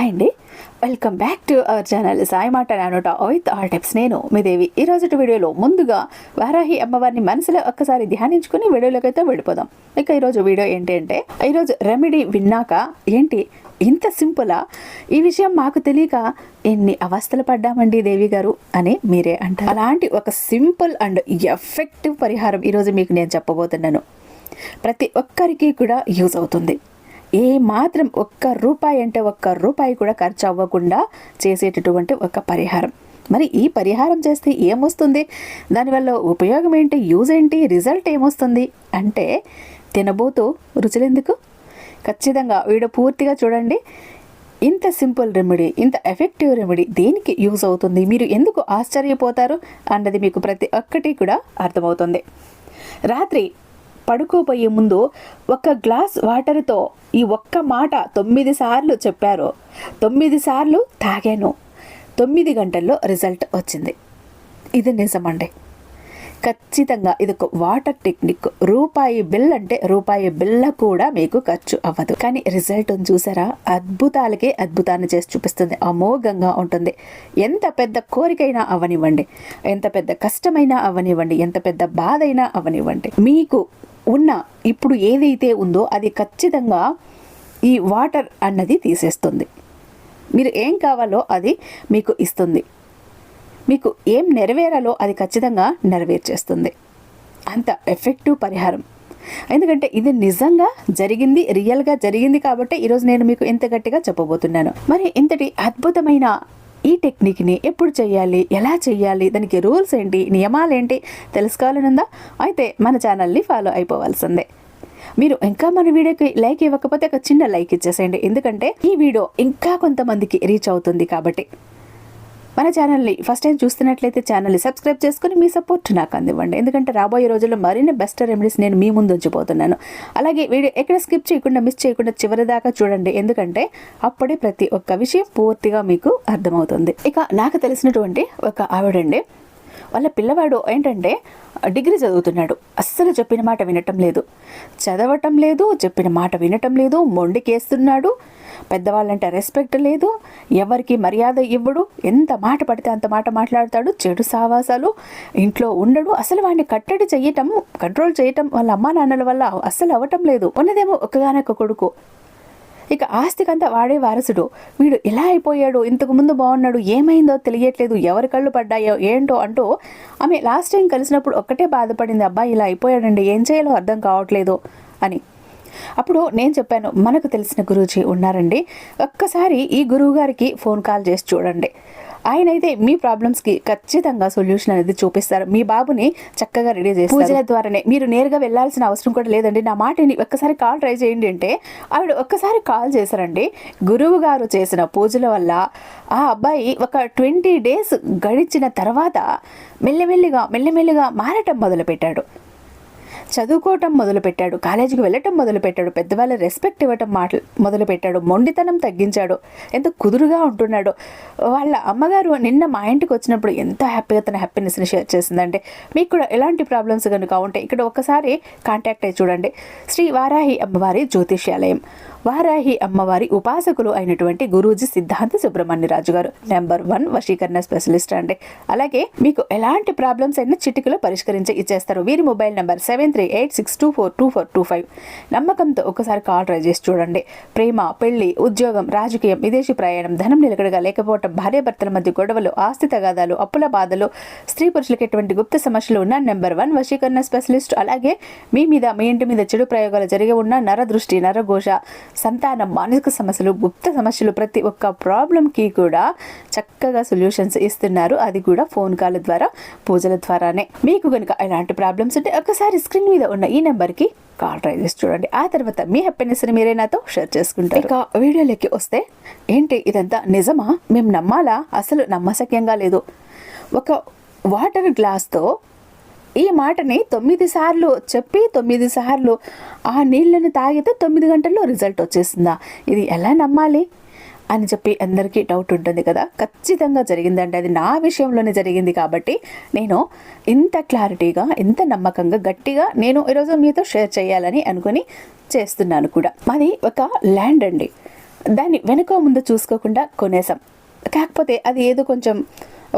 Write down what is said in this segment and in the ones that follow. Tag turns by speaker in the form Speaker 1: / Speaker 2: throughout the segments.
Speaker 1: Hi అండి. Welcome back to our channel Sai మాట నానోట విత్ ఆల్ టిప్స్ నేను మీ దేవి. ఈ రోజు వీడియోలో ముందుగా వారాహి అమ్మవారిని మనసులో ఒక్కసారి ధ్యానించుకుని వీడియోలోకి అయితే వెళ్ళిపోదాం. ఇక ఈరోజు వీడియో ఏంటి అంటే ఈరోజు రెమెడీ విన్నాక ఏంటి ఇంత సింపులా? ఈ విషయం మాకు తెలియక ఎన్ని అవస్థలు పడ్డామండి దేవి గారు అని మీరే అంటారు. అలాంటి ఒక సింపుల్ అండ్ ఎఫెక్టివ్ పరిహారం ఈరోజు మీకు నేను చెప్పబోతున్నాను. ప్రతి ఒక్కరికి కూడా యూజ్ అవుతుంది. ఏ మాత్రం ఒక్క రూపాయి అంటే ఒక్క రూపాయి కూడా ఖర్చు అవ్వకుండా చేసేటటువంటి ఒక పరిహారం. మరి ఈ పరిహారం చేస్తే ఏమొస్తుంది? దానివల్ల ఉపయోగం ఏంటి? యూజ్ ఏంటి? రిజల్ట్ ఏమొస్తుంది? అంటే తినబోతూ రుచులెందుకు? ఖచ్చితంగా వీడియో పూర్తిగా చూడండి. ఇంత సింపుల్ రెమెడీ ఇంత ఎఫెక్టివ్ రెమెడీ దేనికి యూజ్ అవుతుంది? మీరు ఎందుకు ఆశ్చర్యపోతారు? అన్నది మీకు ప్రతి ఒక్కటి కూడా అర్థమవుతుంది. రాత్రి పడుకోబోయే ముందు ఒక గ్లాస్ వాటర్తో ఈ ఒక్క మాట తొమ్మిది సార్లు చెప్పారు. తొమ్మిది సార్లు తాగాను. తొమ్మిది గంటల్లో రిజల్ట్ వచ్చింది. ఇది నిజమండి. ఖచ్చితంగా ఇది ఒక వాటర్ టెక్నిక్. రూపాయి బిల్ అంటే రూపాయి బిల్ల కూడా మీకు ఖర్చు అవ్వదు. కానీ రిజల్ట్ చూసారా? అద్భుతాలకే అద్భుతాన్ని చేసి చూపిస్తుంది. అమోఘంగా ఉంటుంది. ఎంత పెద్ద కోరికైనా అవనివ్వండి. ఎంత పెద్ద కష్టమైనా అవనివ్వండి. ఎంత పెద్ద బాధ అయినా అవనివ్వండి. మీకు ఉన్న ఇప్పుడు ఏదైతే ఉందో అది ఖచ్చితంగా ఈ వాటర్ అన్నది తీసేస్తుంది. మీరు ఏం కావాలో అది మీకు ఇస్తుంది. మీకు ఏం నెరవేరాలో అది ఖచ్చితంగా నెరవేర్చేస్తుంది. అంత ఎఫెక్టివ్ పరిహారం. ఎందుకంటే ఇది నిజంగా జరిగింది రియల్గా జరిగింది కాబట్టి ఈరోజు నేను మీకు ఇంత గట్టిగా చెప్పబోతున్నాను. మరి ఇంతటి అద్భుతమైన ఈ టెక్నిక్ని ఎప్పుడు చేయాలి? ఎలా చేయాలి? దానికి రూల్స్ ఏంటి? నియమాలు ఏంటి తెలుసుకోవాలనుందా? అయితే మన ఛానల్ని ఫాలో అయిపోవాల్సిందే. మీరు ఇంకా మన వీడియోకి లైక్ ఇవ్వకపోతే ఒక చిన్న లైక్ ఇచ్చేసేయండి. ఎందుకంటే ఈ వీడియో ఇంకా కొంతమందికి రీచ్ అవుతుంది కాబట్టి. మన ఛానల్ని ఫస్ట్ టైం చూస్తున్నట్లయితే ఛానల్ని సబ్స్క్రైబ్ చేసుకుని మీ సపోర్ట్ నాకు అందివ్వండి. ఎందుకంటే రాబోయే రోజుల్లో మరిన్ని బెస్ట్ రెమెడీస్ నేను మీ ముందు ఉంచిపోతున్నాను అలాగే వీడియో ఎక్కడ స్కిప్ చేయకుండా మిస్ చేయకుండా చివరి దాకా చూడండి. ఎందుకంటే అప్పుడే ప్రతి ఒక్క విషయం పూర్తిగా మీకు అర్థమవుతుంది. ఇక నాకు తెలిసినటువంటి ఒక ఆవిడండి. వాళ్ళ పిల్లవాడు ఏంటంటే డిగ్రీ చదువుతున్నాడు. అస్సలు చెప్పిన మాట వినటం లేదు. చదవటం లేదు చెప్పిన మాట వినటం లేదు మొండికేస్తున్నాడు. పెద్దవాళ్ళంటే రెస్పెక్ట్ లేదు ఎవరికి మర్యాద ఇవ్వడు. ఎంత మాట పడితే అంత మాట మాట్లాడతాడు. చెడు సావాసాలు ఇంట్లో ఉండడు. అసలు వాడిని కట్టడి చేయటం కంట్రోల్ చేయటం వాళ్ళ అమ్మా నాన్నల వల్ల అస్సలు అవ్వటం లేదు. ఉన్నదేమో ఒకగానొక కొడుకు. ఇక ఆస్తికంతా వాడే వారసుడు. వీడు ఎలా అయిపోయాడు ఇంతకు ముందు బాగున్నాడు ఏమైందో తెలియట్లేదు ఎవరి కళ్ళు పడ్డాయో ఏంటో అంటూ ఆమె లాస్ట్ టైం కలిసినప్పుడు ఒక్కటే బాధపడింది అబ్బాయి ఇలా అయిపోయాడండి ఏం చేయాలో అర్థం కావట్లేదు అని. అప్పుడు నేను చెప్పాను మనకు తెలిసిన గురూజీ ఉన్నారండి. ఒక్కసారి ఈ గురువు గారికి ఫోన్ కాల్ చేసి చూడండి. ఆయన అయితే మీ ప్రాబ్లమ్స్కి ఖచ్చితంగా సొల్యూషన్ అనేది చూపిస్తారు. మీ బాబుని చక్కగా రెడీ చేస్తారు. పూజల ద్వారానే. మీరు నేరుగా వెళ్ళాల్సిన అవసరం కూడా లేదండి. నా మాటని ఒక్కసారి కాల్ ట్రై చేయండి అంటే ఆవిడ ఒక్కసారి కాల్ చేశారండి. గురువు గారు చేసిన పూజల వల్ల ఆ అబ్బాయి ఒక ట్వంటీ డేస్ గడిచిన తర్వాత మెల్లమెల్లిగా మెల్లమెల్లిగా మారటం మొదలుపెట్టాడు. చదువుకోవటం మొదలుపెట్టాడు కాలేజీకి వెళ్ళటం మొదలుపెట్టాడు పెద్దవాళ్ళ రెస్పెక్ట్ ఇవ్వటం మాట మొదలుపెట్టాడు మొండితనం తగ్గించాడు ఎంత కుదురుగా ఉంటున్నాడు. వాళ్ళ అమ్మగారు నిన్న మా ఇంటికి వచ్చినప్పుడు ఎంత హ్యాపీగా తన హ్యాపీనెస్ని షేర్ చేసిందంటే మీకు కూడా ఎలాంటి ప్రాబ్లమ్స్ కనుక ఉంటే ఇక్కడ ఒకసారి కాంటాక్ట్ అయ్యి చూడండి. శ్రీ వారాహి అమ్మవారి జ్యోతిష్యాలయం. వారాహి అమ్మవారి ఉపాసకులు అయినటువంటి గురూజీ సిద్ధాంత సుబ్రహ్మణ్యరాజు గారు. నెంబర్ వన్ వశీకరణ స్పెషలిస్ట్ అండి. అలాగే మీకు ఎలాంటి ప్రాబ్లమ్స్ అయినా చిటికలో పరిష్కరించి ఇచ్చేస్తారు. వీరి mobile number seven three eight six two four two four two five నమ్మకంతో ఒకసారి కాల్ ట్రై చేసి చూడండి. ప్రేమ పెళ్ళి ఉద్యోగం రాజకీయం విదేశీ ప్రయాణం ధనం నిలకడగా లేకపోవటం భార్యాభర్తల మధ్య గొడవలు ఆస్తి తగాదాలు అప్పుల బాధలు స్త్రీ పురుషులకు ఎటువంటి గుప్త సమస్యలు ఉన్న నెంబర్ వన్ వశీకరణ స్పెషలిస్ట్ అలాగే మీ మీద మీ ఇంటి మీద చెడు ప్రయోగాలు జరిగి ఉన్న నర దృష్టి నరఘోష సంతానం మానసిక సమస్యలు గుప్త సమస్యలు ప్రతి ఒక్క ప్రాబ్లంకి కూడా చక్కగా సొల్యూషన్స్ ఇస్తున్నారు. అది కూడా ఫోన్ కాల్ ద్వారా పూజల ద్వారానే. మీకు కనుక ఎలాంటి ప్రాబ్లమ్స్ ఉంటే ఒకసారి స్క్రీన్ మీద ఉన్న ఈ నెంబర్కి కాల్ ట్రై చేసి చూడండి. ఆ తర్వాత మీ హ్యాపీనెస్ని మీరే నాతో షేర్ చేసుకుంటారు. ఇక వీడియోలోకి వస్తే ఏంటి ఇదంతా నిజమా? మేము నమ్మాలా? అసలు నమ్మశక్యంగా లేదు. ఒక వాటర్ గ్లాస్తో ఈ మాటని తొమ్మిది సార్లు చెప్పి తొమ్మిది సార్లు ఆ నీళ్ళని తాగితే తొమ్మిది గంటల్లో రిజల్ట్ వచ్చేసిందా? ఇది ఎలా నమ్మాలి? అని చెప్పి అందరికీ డౌట్ ఉంటుంది కదా. ఖచ్చితంగా జరిగిందండి. అది నా విషయంలోనే జరిగింది కాబట్టి నేను ఇంత క్లారిటీగా ఇంత నమ్మకంగా గట్టిగా నేను ఈరోజు మీతో షేర్ చేయాలని అనుకుని చేస్తున్నాను కూడా. మాది ఒక ల్యాండ్ అండి. దాన్ని వెనుక ముందు చూసుకోకుండా కొనేసాం. కాకపోతే అది ఏదో కొంచెం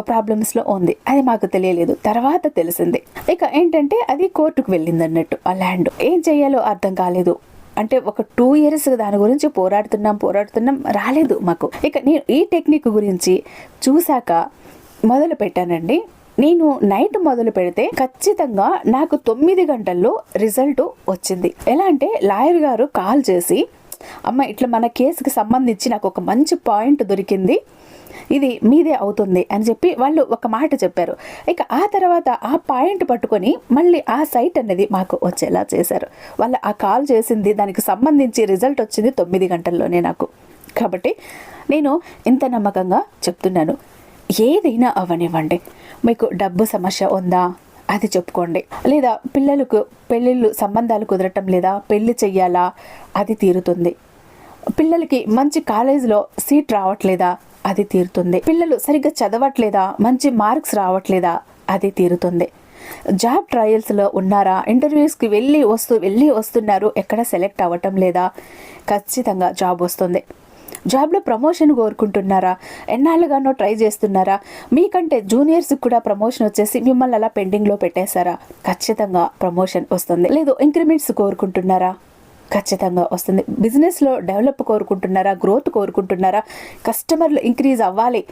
Speaker 1: ప్రాబ్లమ్స్లో ఉంది. అది మాకు తెలియలేదు. తర్వాత తెలిసింది. ఇక ఏంటంటే అది కోర్టుకు వెళ్ళింది అన్నట్టు ఆ ల్యాండ్. ఏం చేయాలో అర్థం కాలేదు. అంటే ఒక టూ ఇయర్స్ దాని గురించి పోరాడుతున్నాం పోరాడుతున్నాం రాలేదు మాకు. ఇక నేను ఈ టెక్నిక్ గురించి చూశాక మొదలు పెట్టానండి. నేను నైట్ మొదలు పెడితే ఖచ్చితంగా నాకు తొమ్మిది గంటల్లో రిజల్ట్ వచ్చింది. ఎలా అంటే లాయర్ గారు కాల్ చేసి అమ్మ ఇట్లా మన కేసుకి సంబంధించి నాకు ఒక మంచి పాయింట్ దొరికింది. ఇది మీదే అవుతుంది అని చెప్పి వాళ్ళు ఒక మాట చెప్పారు. ఇక ఆ తర్వాత ఆ పాయింట్ పట్టుకొని మళ్ళీ ఆ సైట్ అనేది మాకు వచ్చేలా చేశారు. వాళ్ళు ఆ కాల్ చేసింది దానికి సంబంధించి రిజల్ట్ వచ్చింది తొమ్మిది గంటల్లోనే నాకు. కాబట్టి నేను ఇంత నమ్మకంగా చెప్తున్నాను. ఏదైనా అవనివ్వండి. మీకు డబ్బు సమస్య ఉందా? అది చెప్పుకోండి. లేదా పిల్లలకు పెళ్ళిళ్ళు సంబంధాలు కుదరటం లేదా? పెళ్ళి చెయ్యాలా? అది తీరుతుంది. పిల్లలకి మంచి కాలేజీలో సీట్ రావట్లేదా? అది తీరుతుంది. పిల్లలు సరిగ్గా చదవట్లేదా? మంచి మార్క్స్ రావట్లేదా? అది తీరుతుంది. జాబ్ ట్రయల్స్లో ఉన్నారా? ఇంటర్వ్యూస్కి వెళ్ళి వస్తూ వెళ్ళి వస్తున్నారు. ఎక్కడ సెలెక్ట్ అవ్వటం లేదా? ఖచ్చితంగా జాబ్ వస్తుంది. జాబ్లో ప్రమోషన్ కోరుకుంటున్నారా? ఎన్నాళ్ళుగానో ట్రై చేస్తున్నారా? మీకంటే జూనియర్స్కి కూడా ప్రమోషన్ వచ్చేసి మిమ్మల్ని అలా పెండింగ్లో పెట్టేశారా? ఖచ్చితంగా ప్రమోషన్ వస్తుంది. లేదు ఇంక్రిమెంట్స్ కోరుకుంటున్నారా? ఖచ్చితంగా వస్తుంది. బిజినెస్లో డెవలప్ కోరుకుంటున్నారా గ్రోత్ కోరుకుంటున్నారా కస్టమర్లు ఇంక్రీజ్ అవ్వాలి.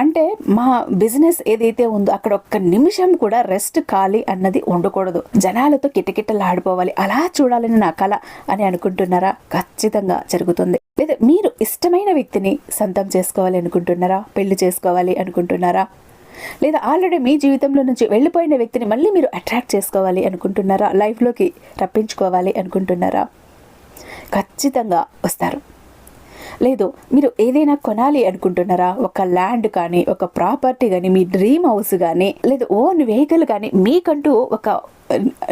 Speaker 1: అంటే మా బిజినెస్ ఏదైతే ఉందో అక్కడ ఒక్క నిమిషం కూడా రెస్ట్ ఖాళీ అన్నది ఉండకూడదు. జనాలతో కిటకిటలాడిపోవాలి అలా చూడాలని నా కళ అని అనుకుంటున్నారా? ఖచ్చితంగా జరుగుతుంది. లేదా మీరు ఇష్టమైన వ్యక్తిని సొంతం చేసుకోవాలి అనుకుంటున్నారా? పెళ్ళి చేసుకోవాలి అనుకుంటున్నారా? లేదా ఆల్రెడీ మీ జీవితంలో నుంచి వెళ్ళిపోయిన వ్యక్తిని మళ్ళీ మీరు అట్రాక్ట్ చేసుకోవాలి అనుకుంటున్నారా? లైఫ్లోకి రప్పించుకోవాలి అనుకుంటున్నారా? ఖచ్చితంగా వస్తారు. లేదు మీరు ఏదైనా కొనాలి అనుకుంటున్నారా? ఒక ల్యాండ్ కానీ ఒక ప్రాపర్టీ కానీ మీ డ్రీమ్ హౌస్ కానీ లేదు ఓన్ వెహికల్ కానీ మీకంటూ ఒక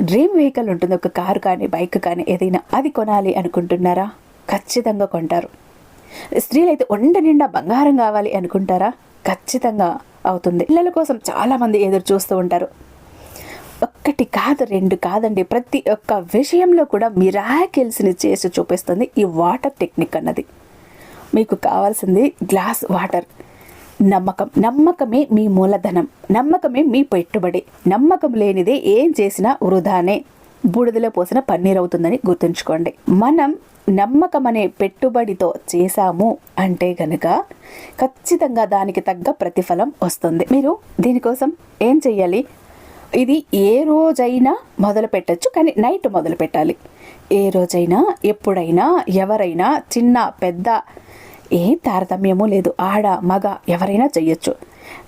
Speaker 1: డ్రీమ్ వెహికల్ ఉంటుంది. ఒక కారు కానీ బైక్ కానీ ఏదైనా అది కొనాలి అనుకుంటున్నారా? ఖచ్చితంగా కొంటారు. స్త్రీలైతే వండ నిండా బంగారం కావాలి అనుకుంటారా? ఖచ్చితంగా అవుతుంది. పిల్లల కోసం చాలామంది ఎదురు చూస్తూ ఉంటారు. ఒక్కటి కాదు రెండు కాదండి. ప్రతి ఒక్క విషయంలో కూడా మిరాకిల్స్ని చేసి చూపిస్తుంది ఈ వాటర్ టెక్నిక్ అన్నది. మీకు కావాల్సింది గ్లాస్ వాటర్. నమ్మకం. నమ్మకమే మీ మూలధనం. నమ్మకమే మీ పెట్టుబడి. నమ్మకం లేనిదే ఏం చేసినా వృధానే. బూడిదలో పోసిన పన్నీర్ అవుతుందని గుర్తుంచుకోండి. మనం నమ్మకం అనే పెట్టుబడితో చేశాము అంటే గనుక ఖచ్చితంగా దానికి తగ్గ ప్రతిఫలం వస్తుంది. మీరు దీనికోసం ఏం చెయ్యాలి? ఇది ఏ రోజైనా మొదలు పెట్టచ్చు కానీ నైట్ మొదలు పెట్టాలి ఏ రోజైనా ఎప్పుడైనా ఎవరైనా చిన్న పెద్ద ఏ తారతమ్యము లేదు. ఆడ మగ ఎవరైనా చెయ్యొచ్చు.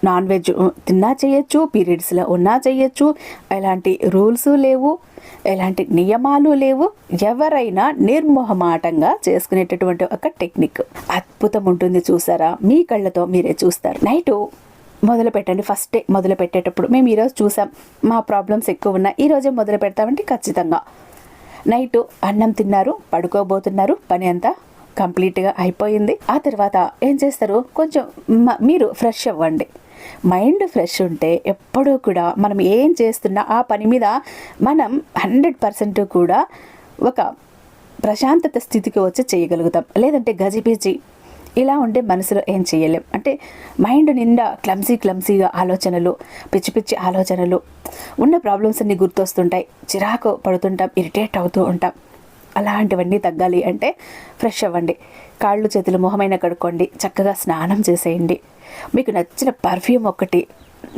Speaker 1: నాన్ వెజ్ తిన్నా చేయొచ్చు పీరియడ్స్లో ఉన్నా చేయొచ్చు ఎలాంటి రూల్స్ లేవు ఎలాంటి నియమాలు లేవు. ఎవరైనా నిర్మోహమాటంగా చేసుకునేటటువంటి ఒక టెక్నిక్. అద్భుతం ఉంటుంది చూసారా? మీ కళ్ళతో మీరే చూస్తారు. నైటు మొదలు పెట్టండి ఫస్ట్ డే మొదలు పెట్టేటప్పుడు మేము ఈరోజు చూసాం మా ప్రాబ్లమ్స్ ఎక్కువ ఉన్నాయి ఈరోజే మొదలు పెడతామంటే ఖచ్చితంగా. నైట్ అన్నం తిన్నారు పడుకోబోతున్నారు పని అంతా కంప్లీట్గా అయిపోయింది. ఆ తర్వాత ఏం చేస్తారు? కొంచెం మీరు ఫ్రెష్ అవ్వండి. మైండ్ ఫ్రెష్ ఉంటే ఎప్పుడూ కూడా మనం ఏం చేస్తున్నా ఆ పని మీద మనం హండ్రెడ్ పర్సెంట్ కూడా ఒక ప్రశాంతత స్థితికి వచ్చి చేయగలుగుతాం. లేదంటే గజిబిజి ఇలా ఉంటే మనసులో ఏం చేయలేం అంటే మైండ్ నిండా క్లమ్సీ క్లమ్సీగా ఆలోచనలు పిచ్చి పిచ్చి ఆలోచనలు ఉన్న ప్రాబ్లమ్స్ అన్నీ గుర్తొస్తుంటాయి. చిరాకు పడుతుంటాం ఇరిటేట్ అవుతూ ఉంటాం. అలాంటివన్నీ తగ్గాలి అంటే ఫ్రెష్ అవ్వండి. కాళ్ళు చేతులు మొహమైన కడుక్కోండి. చక్కగా స్నానం చేసేయండి. మీకు నచ్చిన పర్ఫ్యూమ్ ఒకటి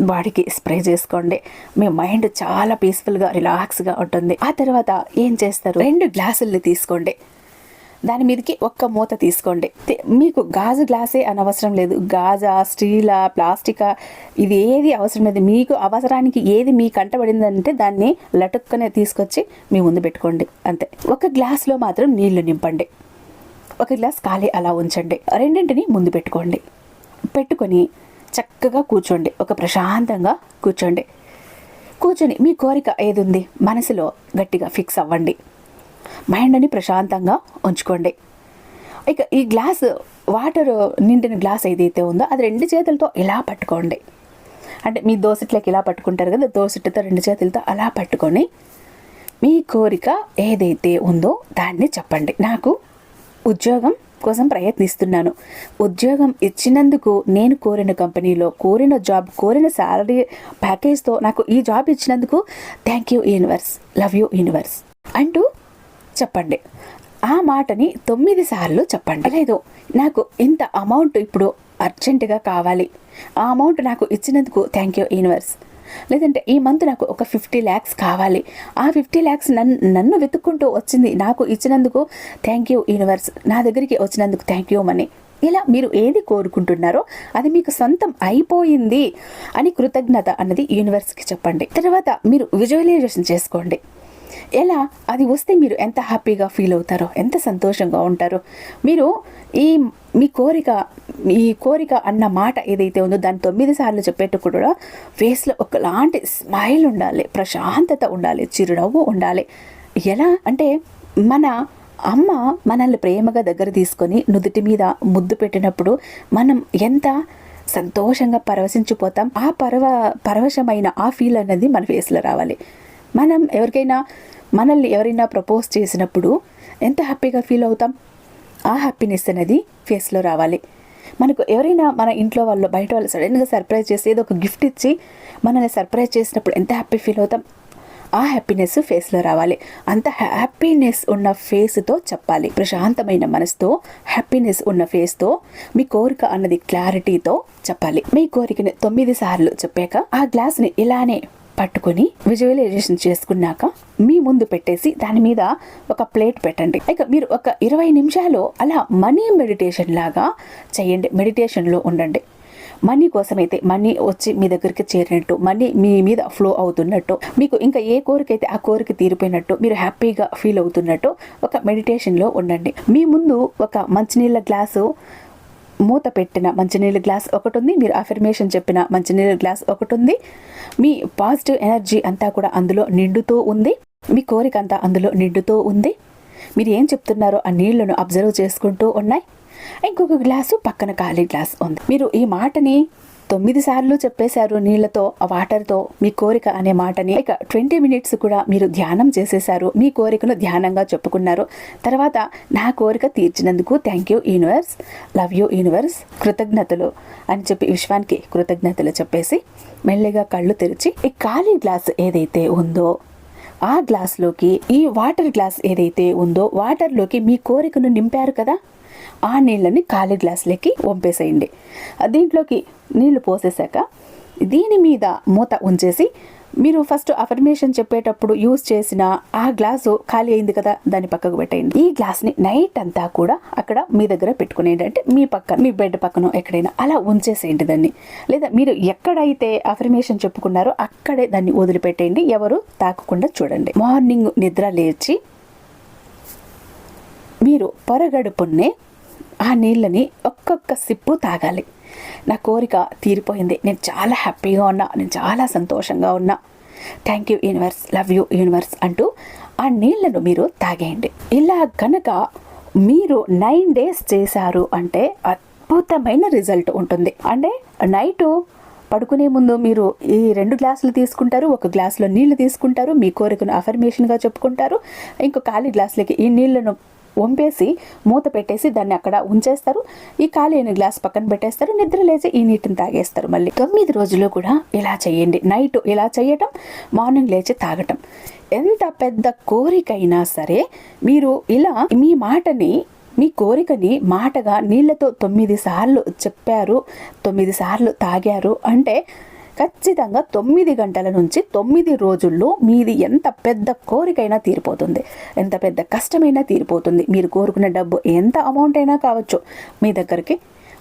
Speaker 1: బాడీకి స్ప్రే చేసుకోండి. మీ మైండ్ చాలా పీస్ఫుల్గా రిలాక్స్గా ఉంటుంది. ఆ తర్వాత ఏం చేస్తారు? రెండు గ్లాసుల్ని తీసుకోండి. దాని మీదకి ఒక్క మూత తీసుకోండి. మీకు గాజు గ్లాసే అనవసరం లేదు. గాజా స్టీలా ప్లాస్టికా ఇది ఏది అవసరం లేదు. మీకు అవసరానికి ఏది మీ కంటబడిందంటే దాన్ని లటుక్కనే తీసుకొచ్చి మీ ముందు పెట్టుకోండి. అంతే. ఒక గ్లాస్లో మాత్రం నీళ్ళు నింపండి. ఒక గ్లాస్ ఖాళీ అలా ఉంచండి. రెండింటిని ముందు పెట్టుకోండి. పెట్టుకొని చక్కగా కూర్చోండి. ఒక ప్రశాంతంగా కూర్చోండి. కూర్చొని మీ కోరిక ఏది ఉంది మనసులో గట్టిగా ఫిక్స్ అవ్వండి. మైండ్ని ప్రశాంతంగా ఉంచుకోండి. ఇక ఈ గ్లాస్ వాటర్ నిండిన గ్లాస్ ఏదైతే ఉందో అది రెండు చేతులతో ఇలా పట్టుకోండి. అంటే మీ దోసట్లకి ఇలా పట్టుకుంటారు కదా దోసెట్తో రెండు చేతులతో అలా పట్టుకొని మీ కోరిక ఏదైతే ఉందో దాన్ని చెప్పండి. నాకు ఉద్యోగం కోసం ప్రయత్నిస్తున్నాను. ఉద్యోగం ఇచ్చినందుకు నేను కోరిన కంపెనీలో కోరిన జాబ్ కోరిన శాలరీ ప్యాకేజ్తో నాకు ఈ జాబ్ ఇచ్చినందుకు thank you universe love you universe అంటూ చెప్పండి. ఆ మాటని తొమ్మిది సార్లు చెప్పండి. లేదు నాకు ఇంత అమౌంట్ ఇప్పుడు అర్జెంటుగా కావాలి? ఆ అమౌంట్ నాకు ఇచ్చినందుకు థ్యాంక్ యూ యూనివర్స్. లేదంటే ఈ మంత్ నాకు ఒక ఫిఫ్టీ ల్యాక్స్ కావాలి. ఆ ఫిఫ్టీ ల్యాక్స్ నన్ను నన్ను వెతుక్కుంటూ వచ్చింది. నాకు ఇచ్చినందుకు థ్యాంక్ యూ యూనివర్స్. నా దగ్గరికి వచ్చినందుకు థ్యాంక్ యూ మనీ. ఇలా మీరు ఏది కోరుకుంటున్నారో అది మీకు సొంతం అయిపోయింది అని కృతజ్ఞత అన్నది యూనివర్స్కి చెప్పండి. తర్వాత మీరు విజువలైజేషన్ చేసుకోండి. ఎలా? అది వస్తే మీరు ఎంత హ్యాపీగా ఫీల్ అవుతారో ఎంత సంతోషంగా ఉంటారో. మీరు ఈ మీ కోరిక ఈ కోరిక అన్న మాట ఏదైతే ఉందో దాన్ని తొమ్మిది సార్లు చెప్పేటప్పుడు కూడా ఫేస్లో ఒకలాంటి స్మైల్ ఉండాలి ప్రశాంతత ఉండాలి చిరునవ్వు ఉండాలి. ఎలా? అంటే మన అమ్మ మనల్ని ప్రేమగా దగ్గర తీసుకొని నుదుటి మీద ముద్దు పెట్టినప్పుడు మనం ఎంత సంతోషంగా పరవశించిపోతాం ఆ పరవ పరవశమైన ఆ ఫీల్ అనేది మన ఫేస్లో రావాలి. మనం ఎవరికైనా మనల్ని ఎవరైనా ప్రపోజ్ చేసినప్పుడు ఎంత హ్యాపీగా ఫీల్ అవుతాం? ఆ హ్యాపీనెస్ అనేది ఫేస్లో రావాలి. మనకు ఎవరైనా మన ఇంట్లో వాళ్ళు బయట వాళ్ళు సడన్గా సర్ప్రైజ్ చేసి ఏదో ఒక గిఫ్ట్ ఇచ్చి మనల్ని సర్ప్రైజ్ చేసినప్పుడు ఎంత హ్యాపీ ఫీల్ అవుతాం? ఆ హ్యాపీనెస్ ఫేస్లో రావాలి. అంత హ్యాపీనెస్ ఉన్న ఫేస్తో చెప్పాలి. ప్రశాంతమైన మనసుతో హ్యాపీనెస్ ఉన్న ఫేస్తో మీ కోరిక అన్నది క్లారిటీతో చెప్పాలి. మీ కోరికని తొమ్మిది సార్లు చెప్పాక ఆ గ్లాస్ని ఇలానే పట్టుకొని విజువలైజేషన్ చేసుకున్నాక మీ ముందు పెట్టేసి దాని మీద ఒక ప్లేట్ పెట్టండి. ఇక మీరు ఒక ఇరవై నిమిషాలు అలా మనీ మెడిటేషన్ లాగా చేయండి. మెడిటేషన్లో ఉండండి. మనీ కోసమైతే మనీ వచ్చి మీ దగ్గరికి చేరినట్టు మనీ మీ మీద ఫ్లో అవుతున్నట్టు మీకు ఇంకా ఏ కోరిక అయితే ఆ కోరిక తీరిపోయినట్టు మీరు హ్యాపీగా ఫీల్ అవుతున్నట్టు ఒక మెడిటేషన్లో ఉండండి. మీ ముందు ఒక మంచినీళ్ళ గ్లాసు మూత పెట్టిన మంచినీళ్ళ గ్లాస్ ఒకటి ఉంది మీరు అఫర్మేషన్ చెప్పిన మంచినీళ్ళ గ్లాస్ ఒకటి ఉంది మీ పాజిటివ్ ఎనర్జీ అంతా కూడా అందులో నిండుతూ ఉంది. మీ కోరిక అంతా అందులో నిండుతూ ఉంది. మీరు ఏం చెప్తున్నారో ఆ నీళ్ళను అబ్జర్వ్ చేసుకుంటూ ఉన్నాయి. ఇంకొక గ్లాసు పక్కన ఖాళీ గ్లాస్ ఉంది. మీరు ఈ మాటని తొమ్మిది సార్లు చెప్పేశారు నీళ్ళతో ఆ వాటర్తో మీ కోరిక అనే మాటని. ఇక ట్వంటీ మినిట్స్ కూడా మీరు ధ్యానం చేసేశారు. మీ కోరికను ధ్యానంగా చెప్పుకున్నారు. తర్వాత నా కోరిక తీర్చినందుకు thank you universe love you universe కృతజ్ఞతలు అని చెప్పి విశ్వానికి కృతజ్ఞతలు చెప్పేసి మెల్లిగా కళ్ళు తెరిచి ఈ ఖాళీ గ్లాస్ ఏదైతే ఉందో ఆ గ్లాస్లోకి ఈ వాటర్ గ్లాస్ ఏదైతే ఉందో వాటర్లోకి మీ కోరికను నింపారు కదా? ఆ నీళ్ళని ఖాళీ గ్లాసులకి వంపేసేయండి దీంట్లోకి నీళ్ళు పోసేసాక దీని మీద మూత ఉంచేసి మీరు ఫస్ట్ అఫర్మేషన్ చెప్పేటప్పుడు యూజ్ చేసిన ఆ గ్లాసు ఖాళీ అయింది కదా దాన్ని పక్కకు పెట్టేయండి. ఈ గ్లాస్ని నైట్ అంతా కూడా అక్కడ మీ దగ్గర పెట్టుకునేయండి. అంటే మీ పక్కన మీ బెడ్ పక్కన ఎక్కడైనా అలా ఉంచేసేయండి దాన్ని. లేదా మీరు ఎక్కడైతే అఫర్మేషన్ చెప్పుకున్నారో అక్కడే దాన్ని వదిలిపెట్టేయండి. ఎవరు తాకకుండా చూడండి. మార్నింగ్ నిద్ర లేచి మీరు పొరగడుపున్నే ఆ నీళ్ళని ఒక్కొక్క సిప్పు తాగాలి. నా కోరిక తీరిపోయింది. నేను చాలా హ్యాపీగా ఉన్నా. నేను చాలా సంతోషంగా ఉన్నా. Thank you universe. Love you universe అంటూ ఆ నీళ్ళను మీరు తాగేయండి. ఇలా కనుక మీరు నైన్ డేస్ చేశారు అంటే అద్భుతమైన రిజల్ట్ ఉంటుంది. అంటే నైటు పడుకునే ముందు మీరు ఈ రెండు గ్లాసులు తీసుకుంటారు ఒక గ్లాసులో నీళ్ళు తీసుకుంటారు మీ కోరికను అఫర్మేషన్గా చెప్పుకుంటారు. ఇంకో ఖాళీ గ్లాసులకి ఈ నీళ్ళను వంపేసి మూత పెట్టేసి దాన్ని అక్కడ ఉంచేస్తారు. ఈ ఖాళీ అయిన గ్లాస్ పక్కన పెట్టేస్తారు. నిద్ర లేచి ఈ నీటిని తాగేస్తారు మళ్ళీ. తొమ్మిది రోజులు కూడా ఇలా చేయండి. నైట్ ఇలా చేయటం మార్నింగ్ లేచి తాగటం. ఎంత పెద్ద కోరికైనా సరే మీరు ఇలా మీ మాటని మీ కోరికని మాటగా నీళ్ళతో తొమ్మిది సార్లు చెప్పారు తొమ్మిది సార్లు తాగారు అంటే ఖచ్చితంగా తొమ్మిది గంటల నుంచి తొమ్మిది రోజుల్లో మీది ఎంత పెద్ద కోరికైనా తీరిపోతుంది. ఎంత పెద్ద కష్టమైనా తీరిపోతుంది. మీరు కోరుకున్న డబ్బు ఎంత అమౌంట్ అయినా కావచ్చు. మీ దగ్గరికి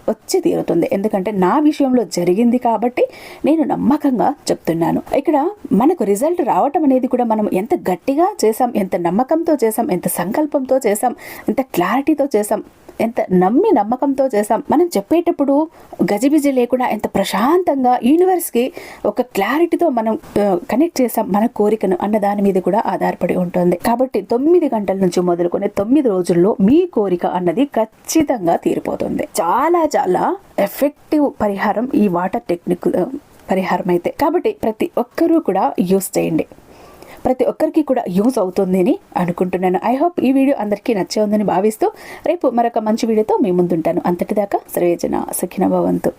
Speaker 1: వచ్చి తీరుతుంది. ఎందుకంటే నా విషయంలో జరిగింది కాబట్టి నేను నమ్మకంగా చెప్తున్నాను. ఇక్కడ మనకు రిజల్ట్ రావటం అనేది కూడా మనం ఎంత గట్టిగా చేసాం ఎంత నమ్మకంతో చేసాం ఎంత సంకల్పంతో చేసాం ఎంత క్లారిటీతో చేసాం ఎంత నమ్మి నమ్మకంతో చేసాం మనం చెప్పేటప్పుడు గజిబిజి లేకుండా ఎంత ప్రశాంతంగా యూనివర్స్కి ఒక క్లారిటీతో మనం కనెక్ట్ చేసాం మన కోరికను అన్న దాని మీద కూడా ఆధారపడి ఉంటుంది. కాబట్టి తొమ్మిది గంటల నుంచి మొదలుకొని తొమ్మిది రోజుల్లో మీ కోరిక అన్నది ఖచ్చితంగా తీరిపోతుంది. చాలా చాలా ఎఫెక్టివ్ పరిహారం ఈ వాటర్ టెక్నిక్ పరిహారం అయితే కాబట్టి ప్రతి ఒక్కరూ కూడా యూస్ చేయండి. ప్రతి ఒక్కరికి కూడా యూజ్ అవుతుందని అనుకుంటున్నాను. ఐ హోప్ ఈ వీడియో అందరికీ నచ్చే ఉందని భావిస్తూ రేపు మరొక మంచి వీడియోతో మీ ముందుంటాను. అంతటిదాకా సర్వేజన సఖిన భవంతు.